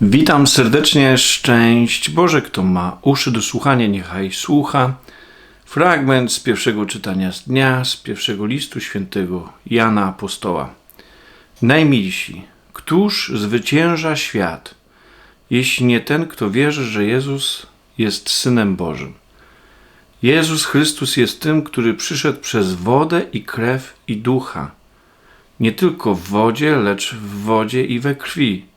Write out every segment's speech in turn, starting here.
Witam serdecznie, szczęść Boże, kto ma uszy do słuchania, niechaj słucha. Fragment z pierwszego czytania z dnia, z pierwszego listu świętego Jana Apostoła. Najmilsi, któż zwycięża świat, jeśli nie ten, kto wierzy, że Jezus jest Synem Bożym? Jezus Chrystus jest tym, który przyszedł przez wodę i krew i ducha. Nie tylko w wodzie, lecz w wodzie i we krwi.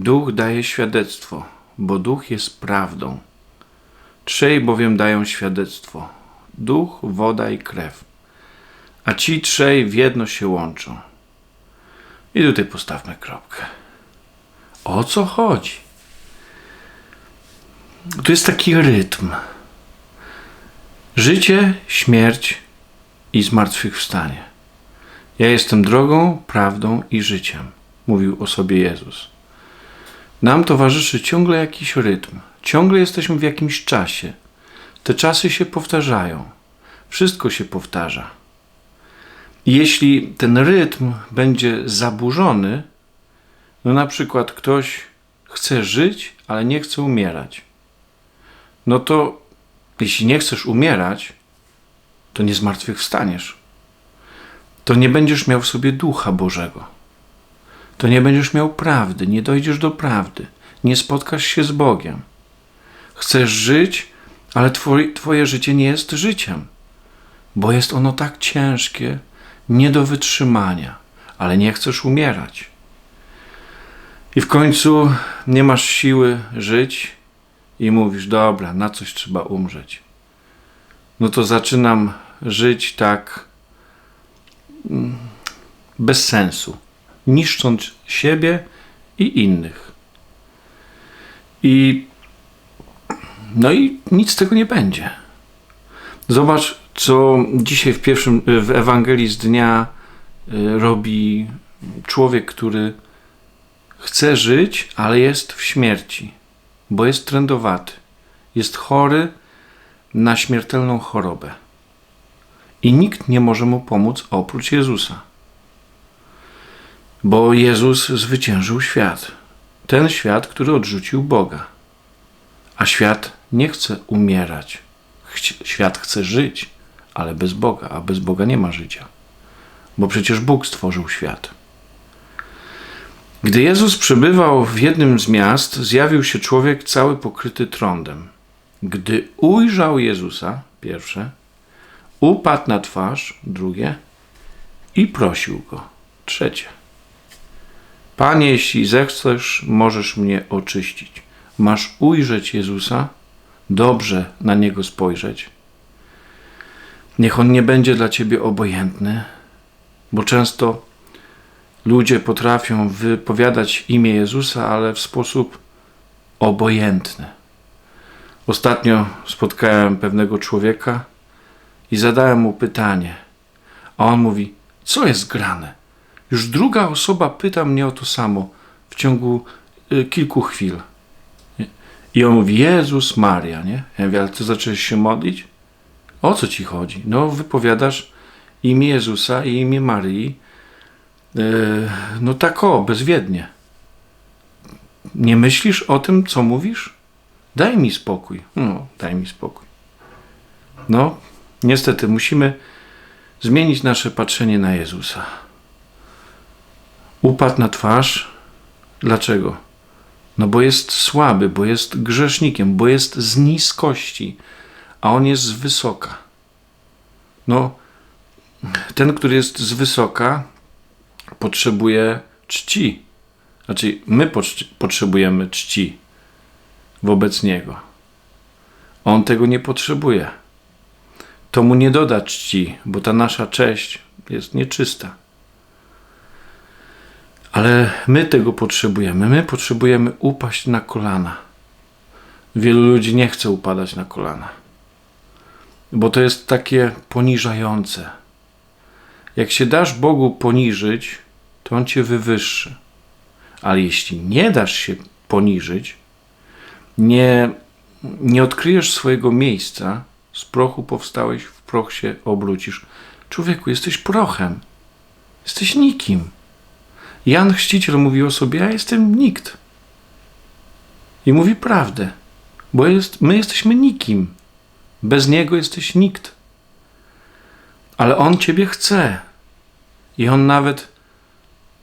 Duch daje świadectwo, bo duch jest prawdą. Trzej bowiem dają świadectwo: duch, woda i krew. A ci trzej w jedno się łączą. I tutaj postawmy kropkę. O co chodzi? Tu jest taki rytm. Życie, śmierć i zmartwychwstanie. Ja jestem drogą, prawdą i życiem, mówił o sobie Jezus. Nam towarzyszy ciągle jakiś rytm. Ciągle jesteśmy w jakimś czasie. Te czasy się powtarzają. Wszystko się powtarza. Jeśli ten rytm będzie zaburzony, no na przykład ktoś chce żyć, ale nie chce umierać, no to jeśli nie chcesz umierać, to nie zmartwychwstaniesz. To nie będziesz miał w sobie ducha Bożego to nie będziesz miał prawdy, nie dojdziesz do prawdy, nie spotkasz się z Bogiem. Chcesz żyć, ale Twoje życie nie jest życiem, bo jest ono tak ciężkie, nie do wytrzymania, ale nie chcesz umierać. I w końcu nie masz siły żyć i mówisz: Dobra, na coś trzeba umrzeć. No to zaczynam żyć tak mm, bez sensu niszcząc siebie i innych. I no i nic z tego nie będzie. Zobacz, co dzisiaj w pierwszym w Ewangelii z dnia y, robi człowiek, który chce żyć, ale jest w śmierci, bo jest trędowaty. Jest chory na śmiertelną chorobę. I nikt nie może mu pomóc oprócz Jezusa bo Jezus zwyciężył świat. Ten świat, który odrzucił Boga. A świat nie chce umierać. Świat chce żyć, ale bez Boga, a bez Boga nie ma życia. Bo przecież Bóg stworzył świat. Gdy Jezus przebywał w jednym z miast, zjawił się człowiek cały pokryty trądem. Gdy ujrzał Jezusa, pierwsze, upadł na twarz, drugie, i prosił go, trzecie. Panie, jeśli zechcesz, możesz mnie oczyścić. Masz ujrzeć Jezusa, dobrze na Niego spojrzeć. Niech On nie będzie dla Ciebie obojętny, bo często ludzie potrafią wypowiadać imię Jezusa, ale w sposób obojętny. Ostatnio spotkałem pewnego człowieka i zadałem mu pytanie, a on mówi: Co jest grane? Już druga osoba pyta mnie o to samo w ciągu y, kilku chwil. I on mówi, Jezus Maria, nie? Ja mówię, ale ty zacząłeś się modlić? O co ci chodzi? No, wypowiadasz imię Jezusa i imię Marii, yy, no tak o, bezwiednie. Nie myślisz o tym, co mówisz? Daj mi spokój. No, daj mi spokój. No, niestety musimy zmienić nasze patrzenie na Jezusa. Upadł na twarz. Dlaczego? No bo jest słaby, bo jest grzesznikiem, bo jest z niskości, a on jest z wysoka. No, ten, który jest z wysoka, potrzebuje czci. Znaczy, my potrzebujemy czci wobec niego. On tego nie potrzebuje. To mu nie doda czci, bo ta nasza cześć jest nieczysta. Ale my tego potrzebujemy. My potrzebujemy upaść na kolana. Wielu ludzi nie chce upadać na kolana, bo to jest takie poniżające. Jak się dasz Bogu poniżyć, to On cię wywyższy. Ale jeśli nie dasz się poniżyć, nie, nie odkryjesz swojego miejsca, z prochu powstałeś, w proch się obrócisz. Człowieku, jesteś prochem. Jesteś nikim. Jan Chrzciciel mówił o sobie, ja jestem nikt. i mówi prawdę, bo jest, my jesteśmy nikim. Bez Niego jesteś nikt. Ale On Ciebie chce. I On nawet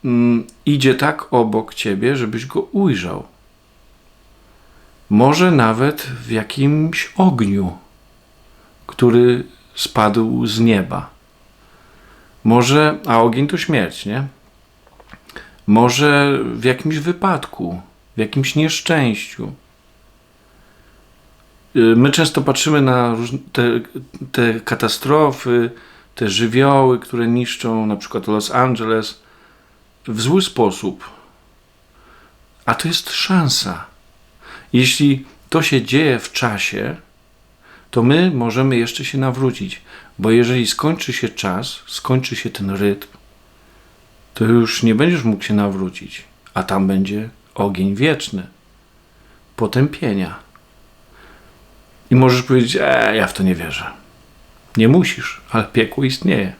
mm, idzie tak obok Ciebie, żebyś Go ujrzał. Może nawet w jakimś ogniu, który spadł z nieba. Może, a ogień to śmierć, nie? Może w jakimś wypadku, w jakimś nieszczęściu. Y, my często patrzymy na te, te katastrofy, te żywioły, które niszczą na przykład Los Angeles w zły sposób. A to jest szansa. Jeśli to się dzieje w czasie, to my możemy jeszcze się nawrócić, bo jeżeli skończy się czas, skończy się ten rytm, to już nie będziesz mógł się nawrócić, a tam będzie ogień wieczny, potępienia. I możesz powiedzieć, e, ja w to nie wierzę. Nie musisz, ale piekło istnieje.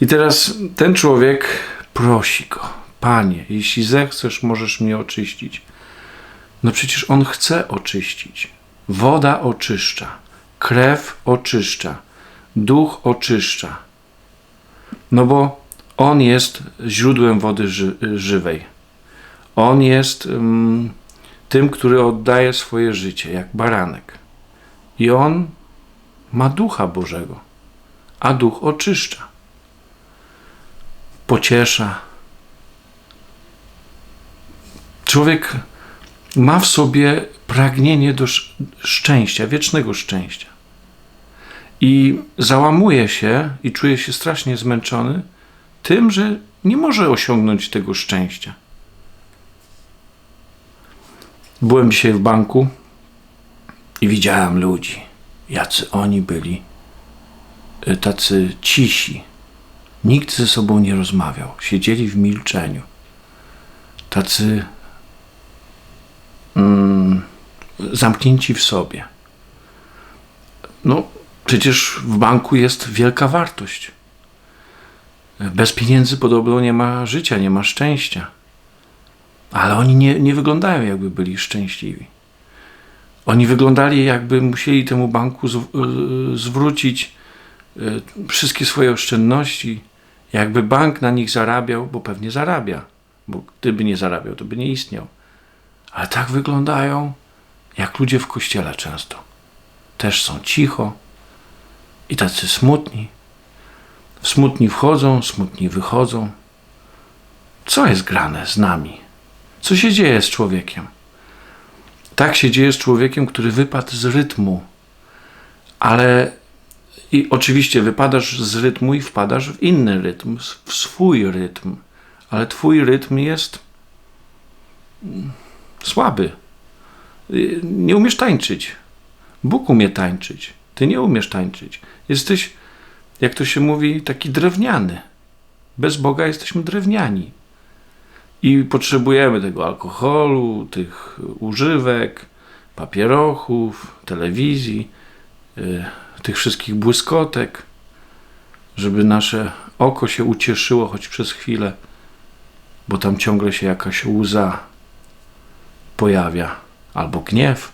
I teraz ten człowiek prosi go, Panie, jeśli zechcesz, możesz mnie oczyścić. No przecież on chce oczyścić. Woda oczyszcza, krew oczyszcza, duch oczyszcza. No bo on jest źródłem wody ży żywej. On jest um, tym, który oddaje swoje życie, jak baranek. I on ma ducha Bożego, a duch oczyszcza, pociesza. Człowiek ma w sobie pragnienie do szczęścia, wiecznego szczęścia. I załamuje się i czuje się strasznie zmęczony tym, że nie może osiągnąć tego szczęścia. Byłem dzisiaj w banku i widziałem ludzi, jacy oni byli, e, tacy cisi. Nikt ze sobą nie rozmawiał, siedzieli w milczeniu. Tacy mm, zamknięci w sobie. No, przecież w banku jest wielka wartość. Bez pieniędzy podobno nie ma życia, nie ma szczęścia. Ale oni nie, nie wyglądają, jakby byli szczęśliwi. Oni wyglądali, jakby musieli temu banku z, y, zwrócić y, wszystkie swoje oszczędności, jakby bank na nich zarabiał, bo pewnie zarabia, bo gdyby nie zarabiał, to by nie istniał. Ale tak wyglądają, jak ludzie w kościele często. Też są cicho i tacy smutni. Smutni wchodzą, smutni wychodzą. Co jest grane z nami? Co się dzieje z człowiekiem? Tak się dzieje z człowiekiem, który wypadł z rytmu. Ale i oczywiście wypadasz z rytmu i wpadasz w inny rytm, w swój rytm. Ale twój rytm jest słaby. Nie umiesz tańczyć. Bóg umie tańczyć. Ty nie umiesz tańczyć. Jesteś, jak to się mówi, taki drewniany. Bez Boga jesteśmy drewniani. I potrzebujemy tego alkoholu, tych używek, papierochów, telewizji, yy, tych wszystkich błyskotek, żeby nasze oko się ucieszyło choć przez chwilę, bo tam ciągle się jakaś łza pojawia, albo gniew,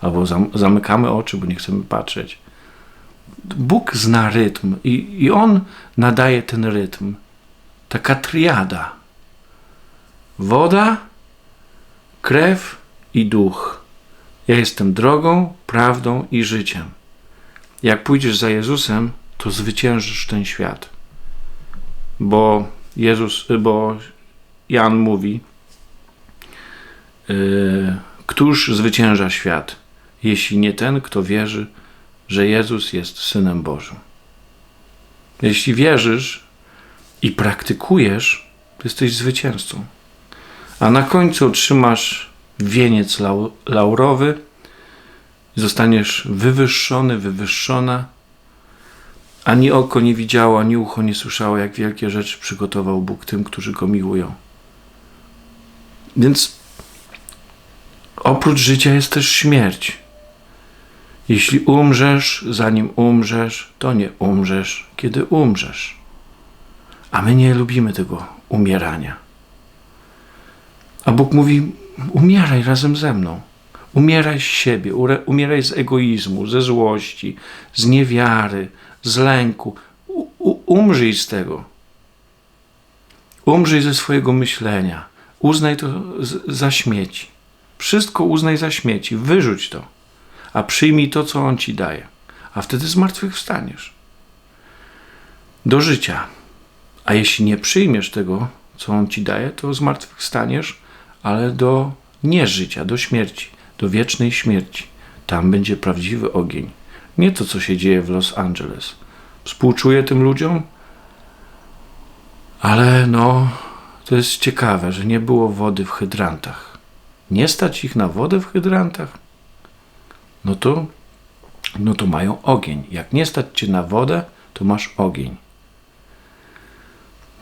albo zamykamy oczy, bo nie chcemy patrzeć. Bóg zna rytm i, i On nadaje ten rytm. Taka triada Woda, krew i duch. Ja jestem drogą, prawdą i życiem. Jak pójdziesz za Jezusem, to zwyciężysz ten świat. Bo Jezus, bo Jan mówi, yy, któż zwycięża świat, jeśli nie ten, kto wierzy, że Jezus jest Synem Bożym. Jeśli wierzysz i praktykujesz, to jesteś zwycięzcą a na końcu otrzymasz wieniec lau laurowy, zostaniesz wywyższony, wywyższona. Ani oko nie widziało, ani ucho nie słyszało, jak wielkie rzeczy przygotował Bóg tym, którzy go miłują. Więc oprócz życia jest też śmierć. Jeśli umrzesz, zanim umrzesz, to nie umrzesz, kiedy umrzesz. A my nie lubimy tego umierania. A Bóg mówi: umieraj razem ze mną. Umieraj z siebie, umieraj z egoizmu, ze złości, z niewiary, z lęku. U- umrzyj z tego. Umrzyj ze swojego myślenia. Uznaj to za śmieci. Wszystko uznaj za śmieci. Wyrzuć to. A przyjmij to, co On ci daje. A wtedy zmartwychwstaniesz. Do życia. A jeśli nie przyjmiesz tego, co On ci daje, to zmartwychwstaniesz, ale do nieżycia, do śmierci, do wiecznej śmierci. Tam będzie prawdziwy ogień. Nie to, co się dzieje w Los Angeles. Współczuję tym ludziom, ale no, to jest ciekawe, że nie było wody w hydrantach. Nie stać ich na wodę w hydrantach? No to, no to mają ogień. Jak nie stać cię na wodę, to masz ogień.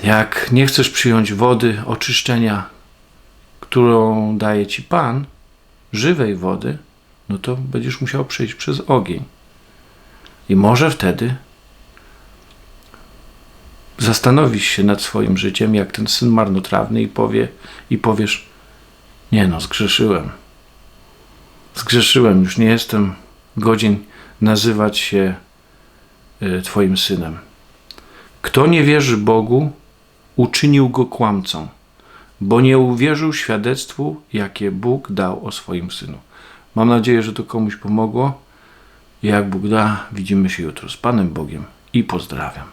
Jak nie chcesz przyjąć wody oczyszczenia, którą daje ci Pan, żywej wody, no to będziesz musiał przejść przez ogień. I może wtedy zastanowisz się nad swoim życiem, jak ten syn marnotrawny i powie i powiesz: Nie no, zgrzeszyłem. Zgrzeszyłem, już nie jestem godzien nazywać się y, Twoim synem. Kto nie wierzy Bogu, uczynił go kłamcą, bo nie uwierzył świadectwu, jakie Bóg dał o swoim synu. Mam nadzieję, że to komuś pomogło. Jak Bóg da, widzimy się jutro z Panem Bogiem i pozdrawiam.